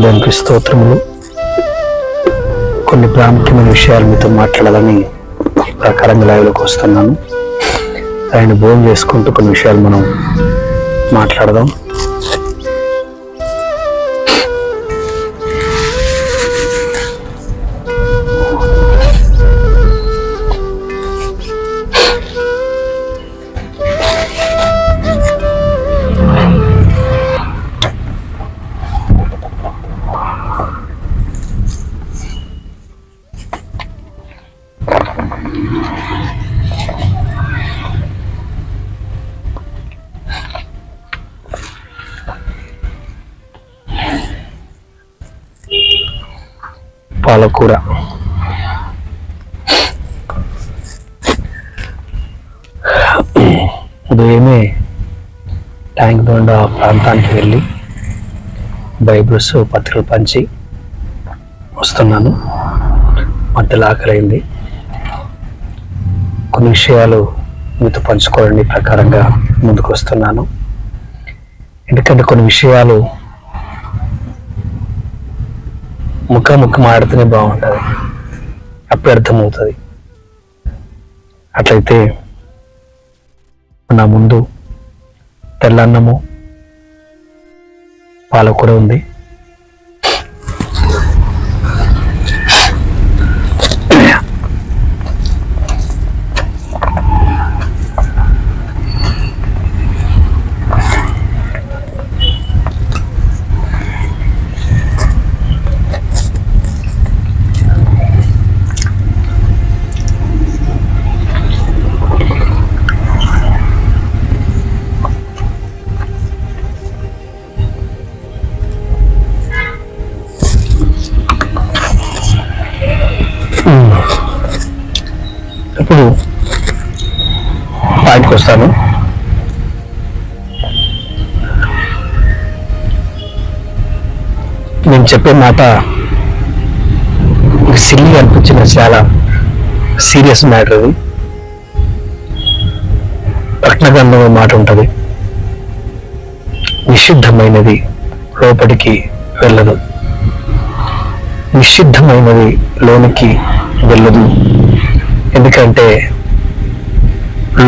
దానికి స్తోత్రములు. కొన్ని ప్రాముఖ్యమైన విషయాలు మీతో మాట్లాడాలని ప్రకారంగా లైవ్లోకి వస్తున్నాను. ఆయన భోజనం చేసుకుంటూ కొన్ని విషయాలు మనం మాట్లాడదాం. పాలకూర. ఉదయమే ట్యాంక్ బండ్ ఆ ప్రాంతానికి వెళ్ళి బైబిల్స్ పత్రికలు పంచి వస్తున్నాను. మధ్యలో ఆకలైంది కొన్ని విషయాలు మీతో పంచుకోవడం ప్రకారంగా ముందుకు వస్తున్నాను. ఎందుకంటే కొన్ని విషయాలు ముఖాముఖి ఆడితేనే బాగుంటుంది. అప్పుడు అర్థమవుతుంది. అట్లయితే నా ముందు తెల్లన్నము పాలకూర ఉంది. ఇప్పుడు పాయింట్కి వస్తాను. నేను చెప్పే మాట సిల్లీ అనిపించిన చాలా సీరియస్ మ్యాటర్ అది. ప్రజ్ఞగంధం మాట ఉంటుంది. నిషిద్ధమైనది లోపలికి వెళ్ళదు. నిషిద్ధమైనది లోనికి వెళ్ళదు. ఎందుకంటే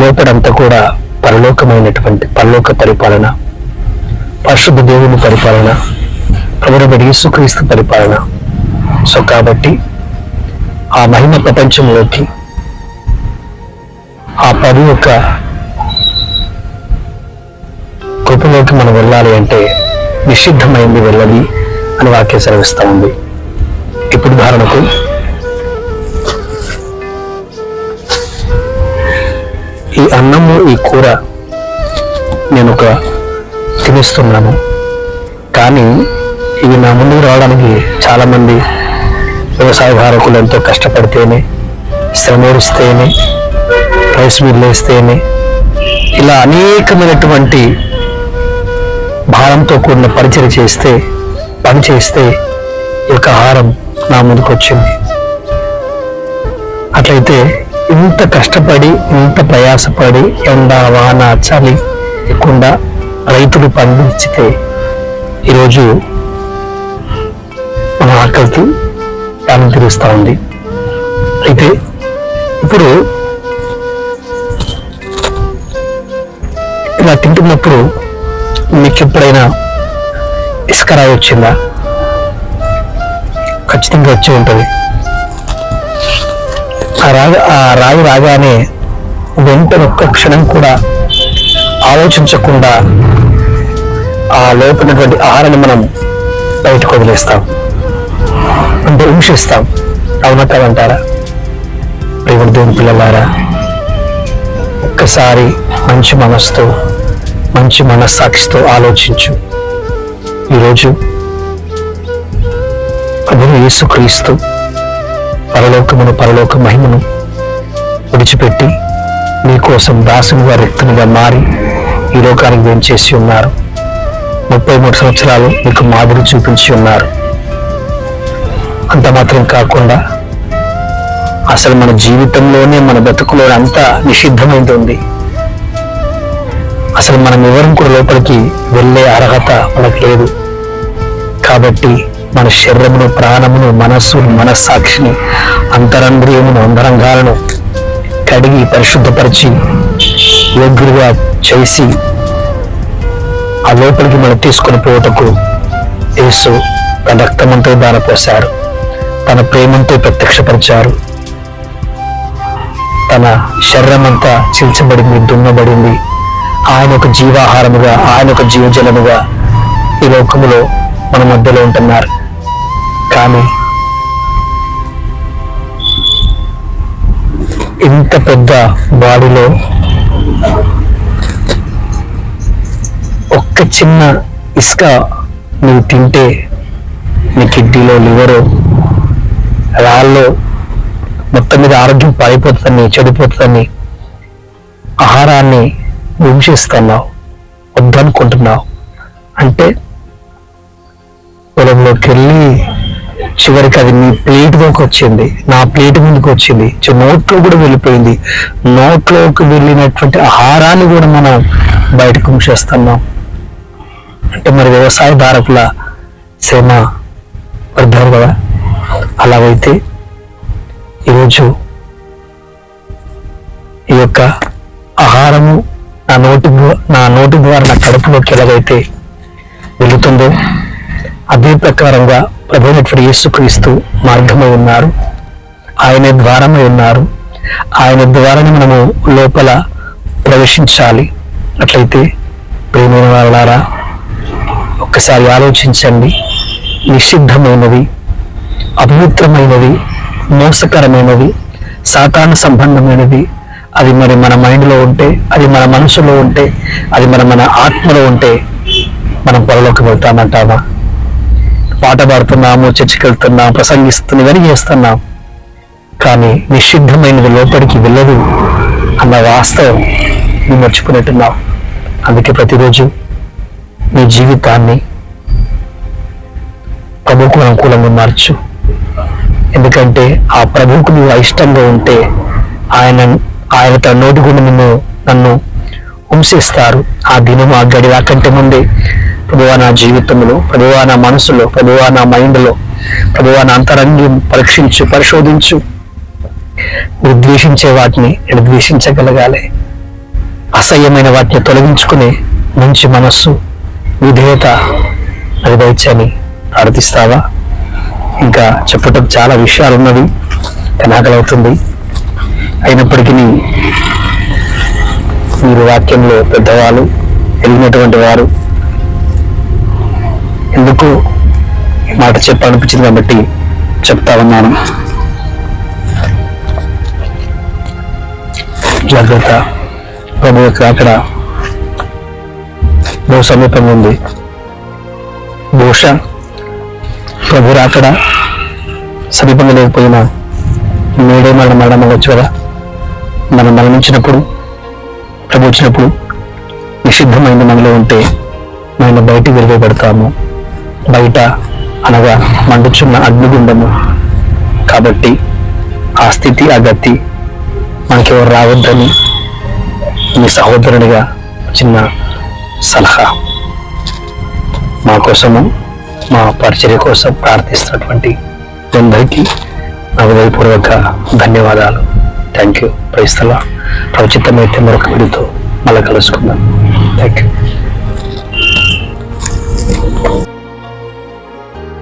లోపడంతా కూడా పరలోకమైనటువంటి పరలోక పరిపాలన పరిశుద్ధ దేవుని పరిపాలన ప్రభుత్వ యేసుక్రీస్తు పరిపాలన. సో కాబట్టి ఆ మహిమ ప్రపంచంలోకి ఆ పది యొక్క కృపలోకి మనం వెళ్ళాలి అంటే నిషిద్ధమైంది వెళ్ళది అని వాక్య సెలవిస్తూ ఉంది. ఇప్పుడు ఉదాహరణకు ఈ అన్నము ఈ కూర నేను ఒక తినిస్తున్నాను. కానీ ఇవి నా ముందుకు రావడానికి చాలామంది వ్యవసాయదారకులు ఎంతో కష్టపడితేనే శ్రమేరిస్తేనే రైస్ మిల్లేస్తేనే ఇలా అనేకమైనటువంటి భారంతో కూడిన పరిచయం చేస్తే పని చేస్తే ఈ యొక్క ఆహారం నా ముందుకు వచ్చింది అట్లయితే ఇంత కష్టపడి ఇంత ప్రయాసపడి ఎండ వాన చలి లేకుండా రైతులు పండించితే ఈరోజు మన ఆకలికి ప్రాణం తీరుస్తూ ఉంది. అయితే ఇప్పుడు ఇలా తింటున్నప్పుడు మీకు ఎప్పుడైనా ఇసుక వచ్చిందా? ఖచ్చితంగా వచ్చి ఉంటుంది. ఆ రాజు ఆ రాయి రాగానే వెంటనే ఒక్క క్షణం కూడా ఆలోచించకుండా ఆ లోపలటువంటి ఆహారాన్ని మనం బయటకు వదిలేస్తాం. అంటే హింసిస్తాం. అవునా కాదంటారా? ప్రేమ దేవుని పిల్లలారా ఒక్కసారి మంచి మనసుతో మంచి మనస్సాక్షితో ఆలోచించు. ఈరోజు ప్రభువు యేసుక్రీస్తు పరలోకమును పరలోక మహిమను విడిచిపెట్టి మీకోసం దాసునిగా వ్యక్తునిగా మారి ఈ లోకానికి వెంచేసి ఉన్నారు? ముప్పై మూడు సంవత్సరాలు మీకు మాదిరి చూపించి ఉన్నారు. అంత మాత్రం కాకుండా అసలు మన జీవితంలోనే మన బతుకులో అంతా నిషిద్ధమైంది. ఉంది అసలు మనం ఎవరం కూడా లోపలికి వెళ్ళే అర్హత మనకు లేదు. కాబట్టి మన శరీరమును ప్రాణమును మనస్సును మనస్సాక్షిని అంతరంద్రియమును అంతరంగాలను కడిగి పరిశుద్ధపరిచి యోగ్యులుగా చేసి ఆ లోపలికి మనం తీసుకొని పోవటకు యేసు తన రక్తమంతో దానపోశారు తన ప్రేమంతో ప్రత్యక్షపరిచారు. తన శరీరమంతా చీల్చబడింది దున్నబడింది. ఆయన ఒక జీవాహారముగా ఆయన ఒక జీవజలముగా ఈ లోకములో మన మధ్యలో ఉంటున్నారు. కానీ ఇంత పెద్ద బాడీలో ఒక్క చిన్న ఇసుక నువ్వు తింటే నీ కిడ్నీలో లివరు రాళ్ళు మొత్తం మీద ఆరోగ్యం పారిపోతుందని చెడిపోతుందని ఆహారాన్ని హింసిస్తున్నావు వద్దనుకుంటున్నావు. అంటే పొలంలోకి వెళ్ళి చివరికి అది నీ ప్లేట్ దాకా వచ్చింది. నా ప్లేట్ ముందుకు వచ్చింది. నోట్లో కూడా వెళ్ళిపోయింది. నోట్లోకి వెళ్ళినటువంటి ఆహారాన్ని కూడా మనం బయటకు ఉంచేస్తున్నాం అంటే మరి వ్యవసాయదారకుల శ్రమ పడ్డారు కదా? అలాగైతే ఈరోజు ఈ యొక్క ఆహారము నా నోటి నా నోటి ద్వారా నా కడుపులోకి ఎలాగైతే వెళుతుందో అదే ప్రకారంగా ప్రభుత్వ యేసుక్రీస్తు మార్గమై ఉన్నారు. ఆయన ద్వారమై ఉన్నారు. ఆయన ద్వారానే మనము లోపల ప్రవేశించాలి. అట్లయితే ప్రేమైన వాళ్ళారా ఒక్కసారి ఆలోచించండి. నిషిద్ధమైనది అపవిత్రమైనది మోసకరమైనది సాతాన సంబంధమైనది అది మరి మన మైండ్లో ఉంటే అది మన మనసులో ఉంటే అది మన మన ఆత్మలో ఉంటే మనం పొరలోకి వెళ్తామంటావా పాట పాడుతున్నాము చర్చికి వెళ్తున్నాం ప్రసంగిస్తున్నాం ఇవన్నీ చేస్తున్నాం. కానీ నిషిద్ధమైనది లోపలికి వెళ్ళదు అన్న వాస్తవం నువ్వు మర్చిపోయినట్టున్నావు. అందుకే ప్రతిరోజు నీ జీవితాన్ని ప్రభుకు అనుకూలంగా మార్చు. ఎందుకంటే ఆ ప్రభువుకు నువ్వు అయిష్టంగా ఉంటే ఆయన ఆయన తన నోటి గుండా నిన్ను నన్ను హింసిస్తారు ఆ దినం ఆ గడి కంటే ముందే ప్రభువా నా జీవితంలో ప్రభువా నా మనసులో ప్రభువా నా మైండ్లో ప్రభువా నా అంతరంగం పరీక్షించు పరిశోధించు. ఉద్వేషించే వాటిని నేను ద్వేషించగలగాలి. అసహ్యమైన వాటిని తొలగించుకునే మంచి మనస్సు విధేయత అది దయచని ప్రార్థిస్తావా? ఇంకా చెప్పటం చాలా విషయాలు ఉన్నవి కనాకలవుతుంది అయినప్పటికీ మీరు వాక్యంలో పెద్దవాళ్ళు ఎదిగినటువంటి వారు ఎందుకు మాట చెప్పాలనిపించింది కాబట్టి చెప్తా ఉన్నాను. జాగ్రత్త. ప్రభు యొక్క అక్కడ బహు సమీపంగా ఉంది. బహుశా ప్రభు రాకడ సమీపంగా లేకపోయినా నేడే మన మరణం అవ్వచ్చు కదా. మనం మరణించినప్పుడు ప్రభు వచ్చినప్పుడు నిషిద్ధమైంది మనలో ఉంటే మనం బయటికి వెళ్ళిపోబడతాము బయట అనగా మండుచున్న అగ్నిగుండము. కాబట్టి ఆ స్థితి ఆ గతి మనకెవరు రావద్దని మీ సహోదరునిగా చిన్న సలహా. మా కోసము మా పరిచర్య కోసం ప్రార్థిస్తున్నటువంటి అందరికీ నా హృదయపూర్వక ధన్యవాదాలు. థ్యాంక్ యూ ప్రైస్తలా ప్రవచితమైతే మరొక వీడితో మళ్ళీ కలుసుకుందాం. Thank you